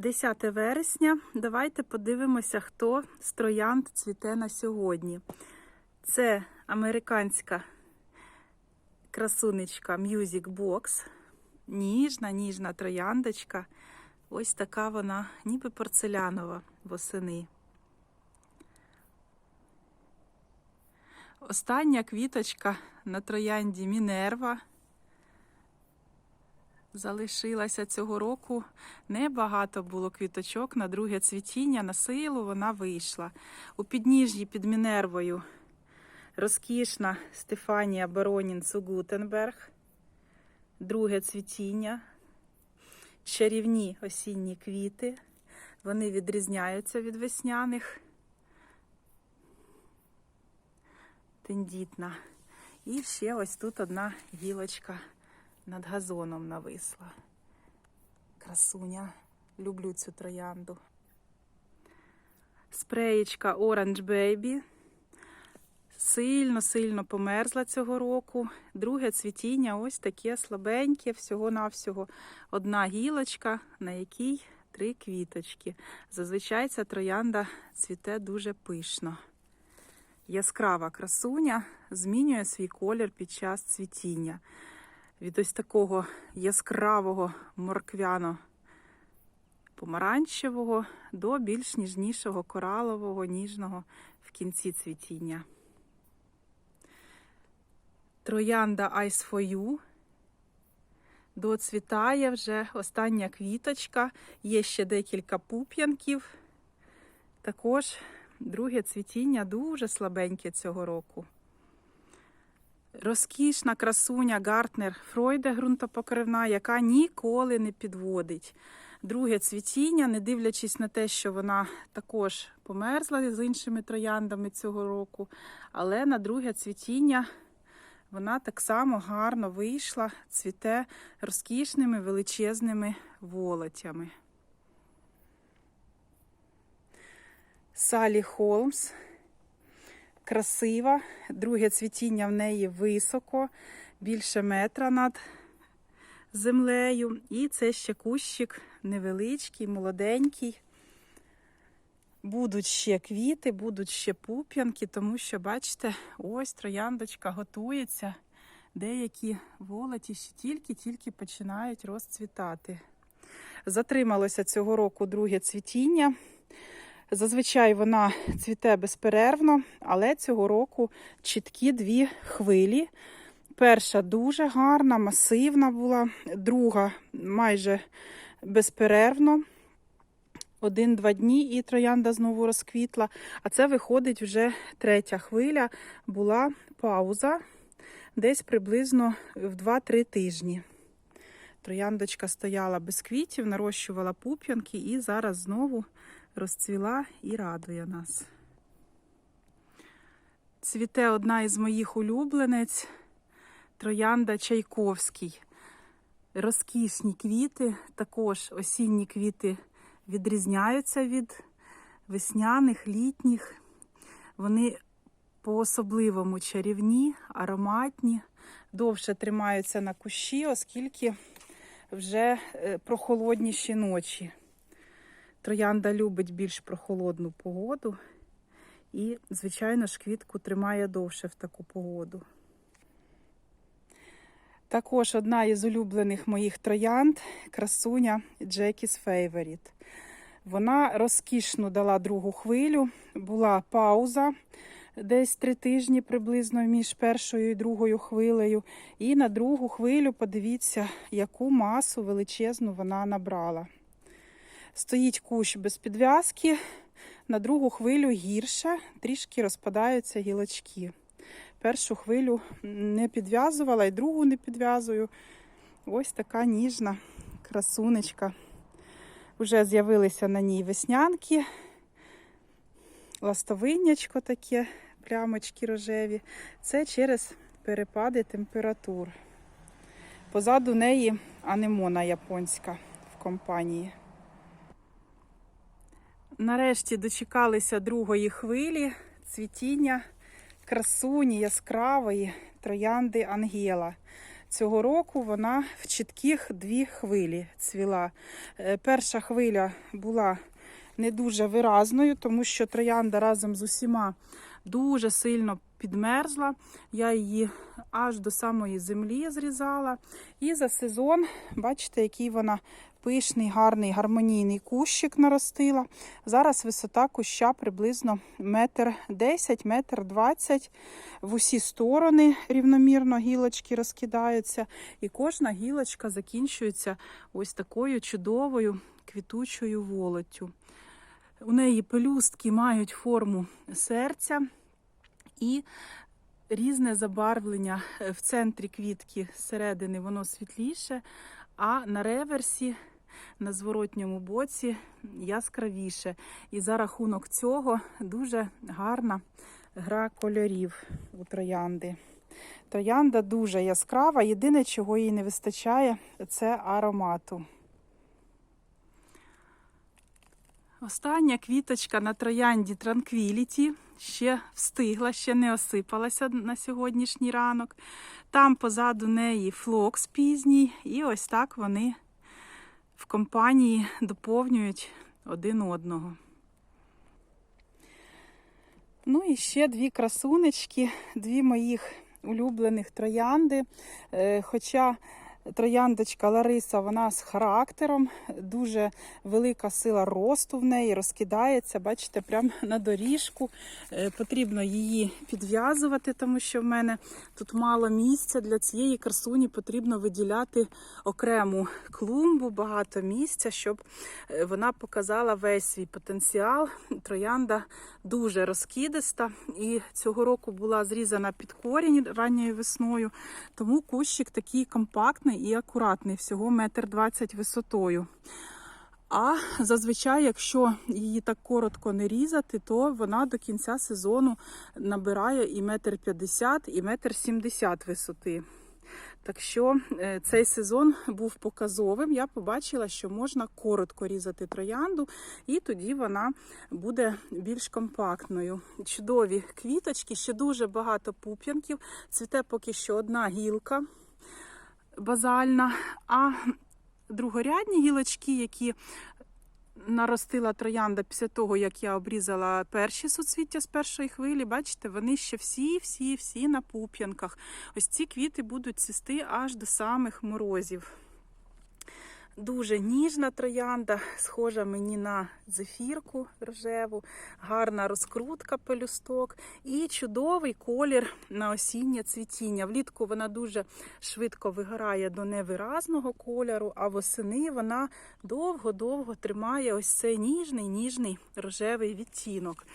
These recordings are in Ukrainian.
10 вересня. Давайте подивимося, хто з троянд цвіте на сьогодні. Це американська красунечка Music Box. Ніжна, ніжна трояндочка. Ось така вона, ніби порцелянова восени. Остання квіточка на троянді Мінерва. Залишилася цього року. Небагато було квіточок на друге цвітіння. На силу вона вийшла. У підніжжі під Мінервою розкішна Стефанія Баронін Цугутенберг. Друге цвітіння. Чарівні осінні квіти. Вони відрізняються від весняних. Тендітна. І ще ось тут одна гілочка над газоном нависла. Красуня. Люблю цю троянду. Спреєчка Orange Baby. Сильно-сильно померзла цього року. Друге цвітіння ось таке слабеньке, всього-навсього одна гілочка, на якій три квіточки. Зазвичай ця троянда цвіте дуже пишно. Яскрава красуня змінює свій колір під час цвітіння від ось такого яскравого морквяно помаранчевого до більш ніжнішого коралового, ніжного в кінці цвітіння. Троянда Ice for You доцвітає вже остання квіточка, є ще декілька пуп'янків. Також друге цвітіння дуже слабеньке цього року. Розкішна красуня Гартнер Фройде ґрунтопокривна, яка ніколи не підводить. Друге цвітіння, не дивлячись на те, що вона також померзла з іншими трояндами цього року, але на друге цвітіння вона так само гарно вийшла, цвіте розкішними величезними волотями. Салі Холмс красива. Друге цвітіння в неї високо, більше метра над землею. І це ще кущик невеличкий, молоденький. Будуть ще квіти, будуть ще пуп'янки, тому що, бачите, ось трояндочка готується. Деякі волоті ще тільки-тільки починають розцвітати. Затрималося цього року друге цвітіння. Зазвичай вона цвіте безперервно, але цього року чіткі дві хвилі. Перша дуже гарна, масивна була, друга майже безперервно. Один-два дні і троянда знову розквітла. А це виходить вже третя хвиля. Була пауза десь приблизно в 2-3 тижні. Трояндочка стояла без квітів, нарощувала пуп'янки і зараз знову розцвіла і радує нас. Цвіте одна із моїх улюбленець троянда Чайковський. Розкішні квіти, також осінні квіти відрізняються від весняних, літніх. Вони по-особливому чарівні, ароматні, довше тримаються на кущі, оскільки вже прохолодніші ночі. Троянда любить більш прохолодну погоду і, звичайно ж, квітку тримає довше в таку погоду. Також одна із улюблених моїх троянд красуня Jackie's Favorite. Вона розкішно дала другу хвилю, була пауза десь три тижні приблизно між першою і другою хвилею. І на другу хвилю подивіться, яку масу величезну вона набрала. Стоїть кущ без підв'язки, на другу хвилю гірше, трішки розпадаються гілочки. Першу хвилю не підв'язувала і другу не підв'язую. Ось така ніжна красунечка. Вже з'явилися на ній веснянки, ластовиннячко таке, плямочки рожеві. Це через перепади температур. Позаду неї анемона японська в компанії. Нарешті дочекалися другої хвилі цвітіння красуні яскравої троянди Ангела. цього року вона в чітких дві хвилі цвіла. Е, Перша хвиля була не дуже виразною, тому що троянда разом з усіма дуже сильно підмерзла. Я її аж до самої землі зрізала. І за сезон, бачите, який вона пишний, гарний, гармонійний кущик наростила. Зараз висота куща приблизно метр десять, метр двадцять. В усі сторони рівномірно гілочки розкидаються. І кожна гілочка закінчується ось такою чудовою квітучою волоттю. У неї пелюстки мають форму серця і різне забарвлення в центрі квітки зсередини воно світліше, а на реверсі, на зворотньому боці яскравіше. І за рахунок цього дуже гарна гра кольорів у троянди. Троянда дуже яскрава. Єдине, чого їй не вистачає, це аромату. Остання квіточка на троянді Tranquility ще встигла, ще не осипалася на сьогоднішній ранок. Там позаду неї флокс пізній, і ось так вони в компанії доповнюють один одного. Ну і ще дві красунечки, дві моїх улюблених троянди. Е, Хоча трояндочка Лариса, вона з характером, дуже велика сила росту в неї, розкидається, бачите, прямо на доріжку. Е, Потрібно її підв'язувати, тому що в мене тут мало місця. Для цієї красуні потрібно виділяти окрему клумбу, багато місця, щоб е, вона показала весь свій потенціал. Троянда дуже розкидиста і цього року була зрізана під корінь ранньою весною, тому кущик такий компактний і акуратний, всього метр двадцять висотою. А зазвичай, якщо її так коротко не різати, то вона до кінця сезону набирає і метр п'ятдесят, і метр сімдесят висоти. Так що е, цей сезон був показовим. Я побачила, що можна коротко різати троянду, і тоді вона буде більш компактною. Чудові квіточки, ще дуже багато пуп'янків. Цвіте поки що одна гілка базальна, а другорядні гілочки, які наростила троянда після того, як я обрізала перші суцвіття з першої хвилі, бачите, вони ще всі-всі-всі на пуп'янках. Ось ці квіти будуть цвісти аж до самих морозів. Дуже ніжна троянда, схожа мені на зефірку рожеву, гарна розкрутка пелюсток і чудовий колір на осіннє цвітіння. Влітку вона дуже швидко вигорає до невиразного кольору, а восени вона довго-довго тримає ось цей ніжний ніжний рожевий відтінок.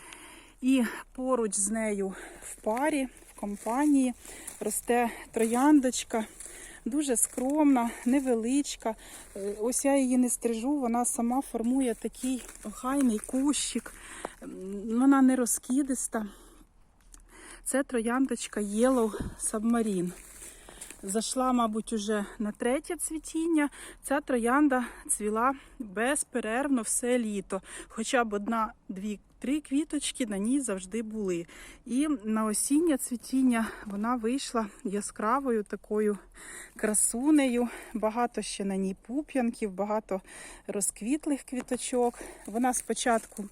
І поруч з нею в парі, в компанії росте трояндочка. Дуже скромна, невеличка. Е, Ось я її не стрижу, вона сама формує такий охайний кущик. Вона не розкидиста. Це трояндочка Yellow Submarine. Зайшла, мабуть, уже на третє цвітіння. Ця троянда цвіла безперервно все літо. Хоча б одна, дві, три квіточки на ній завжди були. І на осіннє цвітіння вона вийшла яскравою такою красунею. Багато ще на ній пуп'янків, багато розквітлих квіточок. Вона спочатку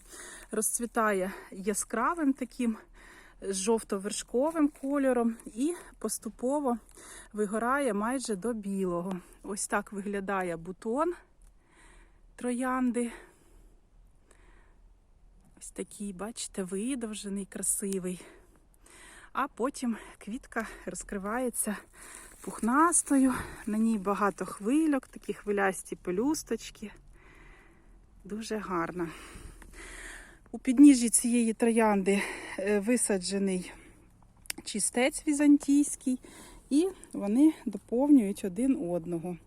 розцвітає яскравим таким з жовто-вершковим кольором і поступово вигорає майже до білого. Ось так виглядає бутон троянди. Ось такий, бачите, видовжений, красивий. А потім квітка розкривається пухнастою. На ній багато хвильок, такі хвилясті пелюсточки. Дуже гарна. У підніжжі цієї троянди е, висаджений чистець візантійський, і вони доповнюють один одного.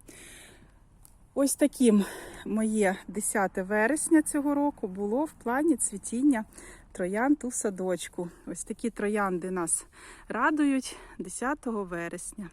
Ось таким моє 10 вересня цього року було в плані цвітіння троянд у садочку. Ось такі троянди нас радують 10 вересня.